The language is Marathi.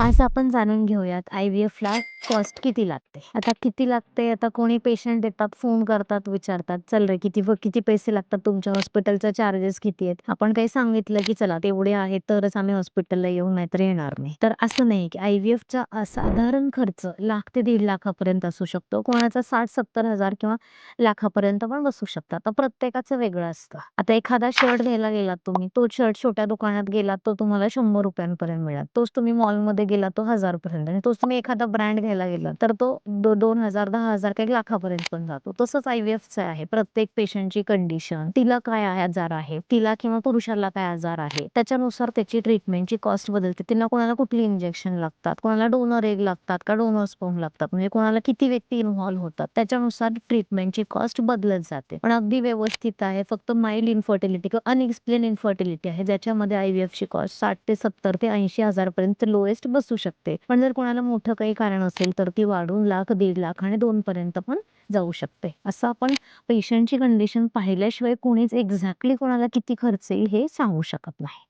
आज आपण जाणून घेऊयात आय-व्ही-एफ ला कॉस्ट किती लागते. आता किती लागते, आता कोणी पेशंट येतात, फोन करतात, विचारतात, "चल रे किती किती पैसे लागतात तुमच्या हॉस्पिटलचा चार्जेस किती आहेत?" आपण काही सांगितलं की चला तेवढे आहेत तरच आम्ही हॉस्पिटलला येऊ नाहीतर येणार नाही. तर असं नाही की आय-व्ही-एफचा साधारण खर्च लाख ते दीड लाखापर्यंत असू शकतो. कोणाचा साठ सत्तर हजार किंवा लाखापर्यंत पण बसू शकतात. आता प्रत्येकाचं वेगळं असतं. आता एखादा शर्ट घ्यायला गेलात तुम्ही, तो शर्ट छोट्या दुकानात गेलात तो तुम्हाला शंभर रुपयांपर्यंत मिळेल. तोच तुम्ही मॉलमध्ये गेला तो हजार पर्यंत आणि तोच तुम्ही एखादा ब्रँड घ्यायला गेला तर तो दो दोन हजार दहा हजार काही लाखापर्यंत पण जातो. तसंच आय व्ही एफचं आहे. प्रत्येक पेशंटची कंडिशन, तिला काय आजार आहे, तिला किंवा पुरुषाला काय आजार आहे, त्याच्यानुसार त्याची ट्रीटमेंटची कॉस्ट बदलते. तिला कोणाला कुठली इंजेक्शन लागतात, कोणाला डोनर एग लागतात का डोनर स्पोम लागतात, म्हणजे कोणाला किती व्यक्ती इन्व्हॉल्व्ह होतात त्याच्यानुसार ट्रीटमेंटची कॉस्ट बदलत जाते. पण अगदी व्यवस्थित आहे. फक्त माइल्ड इन्फर्टिलिटी किंवा अनएक्सप्लेन इन्फर्टिलिटी आहे ज्याच्यामध्ये आय-व्ही-एफची कॉस्ट साठ ते सत्तर ते ऐंशी हजार पर्यंत लोएस्ट बसू शकते. पण जर कोणाला मोठं काही कारण असेल तर ती वाढून लाख, दीड लाख आणि दोन पर्यंत पण जाऊ शकते. असं आपण पेशंटची कंडिशन पाहिल्याशिवाय कोणीच एक्झॅक्टली कोणाला किती खर्च येईल हे सांगू शकत नाही.